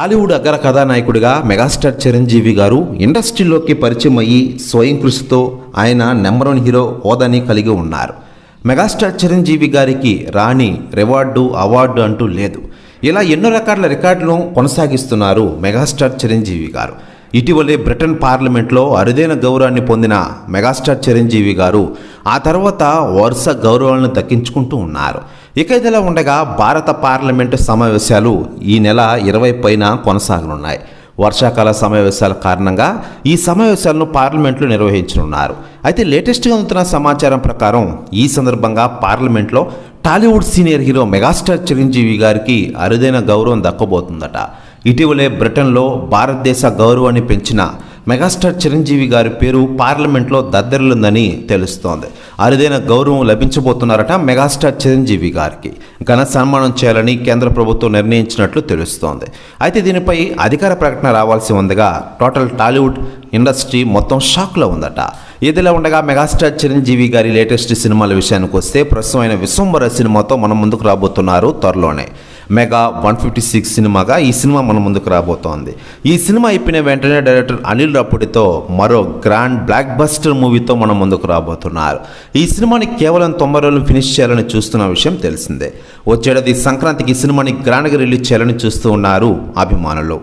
టాలీవుడ్ అగ్ర కథానాయకుడిగా మెగాస్టార్ చిరంజీవి గారు ఇండస్ట్రీలోకి పరిచయం అయ్యి స్వయం కృషితో ఆయన నెంబర్ వన్ హీరో హోదాని కలిగి ఉన్నారు. మెగాస్టార్ చిరంజీవి గారికి రాణి రివార్డు అవార్డు అంటూ లేదు. ఇలా ఎన్నో రకాల రికార్డులను కొనసాగిస్తున్నారు మెగాస్టార్ చిరంజీవి గారు. ఇటీవలే బ్రిటన్ పార్లమెంట్లో అరుదైన గౌరవాన్ని పొందిన మెగాస్టార్ చిరంజీవి గారు ఆ తర్వాత వరుస గౌరవాలను దక్కించుకుంటూ ఉన్నారు. ఇక ఇదిలా ఉండగా భారత పార్లమెంటు సమావేశాలు ఈ నెల ఇరవై పైన కొనసాగనున్నాయి. వర్షాకాల సమావేశాల కారణంగా ఈ సమావేశాలను పార్లమెంట్లో నిర్వహించనున్నారు. అయితే లేటెస్ట్గా అందుతున్న సమాచారం ప్రకారం ఈ సందర్భంగా పార్లమెంట్లో Tollywood senior hero megastar Chiranjeevi గారికి అరుదైన గౌరవం దక్కబోతుందట. ఇటీవలే బ్రిటన్లో భారతదేశ గౌరవాన్ని పెంచిన మెగాస్టార్ చిరంజీవి గారి పేరు పార్లమెంట్లో దద్దరిల్లుందని తెలుస్తోంది. అరుదైన గౌరవం లభించబోతున్నారట మెగాస్టార్ చిరంజీవి గారికి. ఘన సన్మానం చేయాలని కేంద్ర ప్రభుత్వం నిర్ణయించినట్లు తెలుస్తోంది. అయితే దీనిపై అధికార ప్రకటన రావాల్సి ఉందిగా టోటల్ టాలీవుడ్ ఇండస్ట్రీ మొత్తం షాక్లో ఉందట. ఇదిలా ఉండగా మెగాస్టార్ చిరంజీవి గారి లేటెస్ట్ సినిమాల విషయానికి వస్తే ప్రస్తుతం ఆయన విశ్వంబర సినిమాతో మనం ముందుకు రాబోతున్నారు త్వరలోనే. మెగా వన్ ఫిఫ్టీ సిక్స్ సినిమాగా ఈ సినిమా మన ముందుకు రాబోతోంది. ఈ సినిమా అయిపోయిన వెంటనే డైరెక్టర్ అనిల్ రాపుడితో మరో గ్రాండ్ బ్లాక్ బస్టర్ మూవీతో మనం ముందుకు రాబోతున్నారు. ఈ సినిమాని కేవలం తొంభై రోజులు ఫినిష్ చేయాలని చూస్తున్న విషయం తెలిసిందే. వచ్చేటది సంక్రాంతికి ఈ సినిమాని గ్రాండ్గా రిలీజ్ చేయాలని చూస్తూ ఉన్నారు అభిమానులు.